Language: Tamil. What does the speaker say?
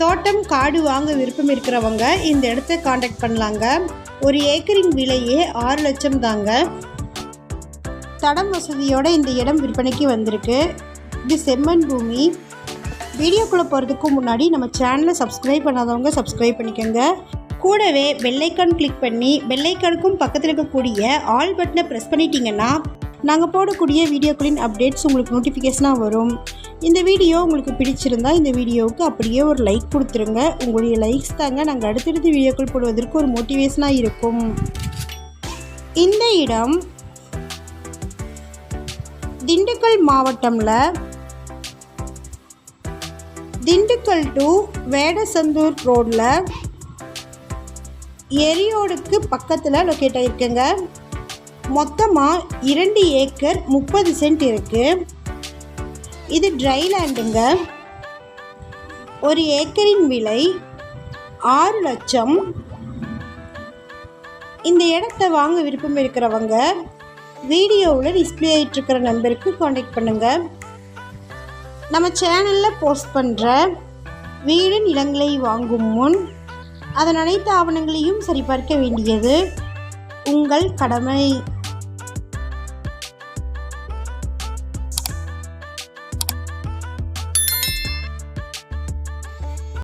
தோட்டம் காடு வாங்க விருப்பம் இருக்கிறவங்க இந்த இடத்த காண்டாக்ட் பண்ணலாங்க. ஒரு ஏக்கரின் விலையே ஆறு லட்சம் தாங்க. தடம் வசதியோட இந்த இடம் விற்பனைக்கு வந்திருக்கு. இது செம்மண் பூமி. வீடியோக்குள்ளே போகிறதுக்கு முன்னாடி நம்ம சேனலை சப்ஸ்கிரைப் பண்ணாதவங்க சப்ஸ்கிரைப் பண்ணிக்கோங்க. கூடவே பெல்லைக்கான் கிளிக் பண்ணி பெல்லைக்கானுக்கும் பக்கத்தில் இருக்கக்கூடிய ஆல் பட்டனை ப்ரெஸ் பண்ணிட்டீங்கன்னா நாங்கள் போடக்கூடிய வீடியோக்களின் அப்டேட்ஸ் உங்களுக்கு நோட்டிஃபிகேஷனாக வரும். இந்த வீடியோ உங்களுக்கு பிடிச்சிருந்தா இந்த வீடியோவுக்கு அப்படியே ஒரு லைக் கொடுத்துருங்க. உங்களுடைய லைக்ஸ் தாங்க நாங்கள் அடுத்தடுத்து வீடியோக்கள் போடுவதற்கு ஒரு மோட்டிவேஷனாக இருக்கும். இந்த இடம் திண்டுக்கல் மாவட்டம்ல திண்டுக்கல் டு வேடசந்தூர் ரோடில் எரியோடுக்கு பக்கத்தில் லொக்கேட் ஆகிருக்குங்க மொத்தமாக இரண்டு ஏக்கர் முப்பது சென்ட் இருக்குது இது ட்ரை லேண்டுங்க ஒரு ஏக்கரின் விலை ஆறு லட்சம். இந்த இடத்த வாங்க விருப்பம் இருக்கிறவங்க வீடியோவில் டிஸ்பிளே ஆகிட்டு இருக்கிற நம்பருக்கு காண்டாக்ட் பண்ணுங்கள் நம்ம சேனலில் போஸ்ட் பண்ணுற வீடு நிலங்களை வாங்கும் முன் அதன் அனைத்து ஆவணங்களையும் சரிபார்க்க வேண்டியது உங்கள் கடமை.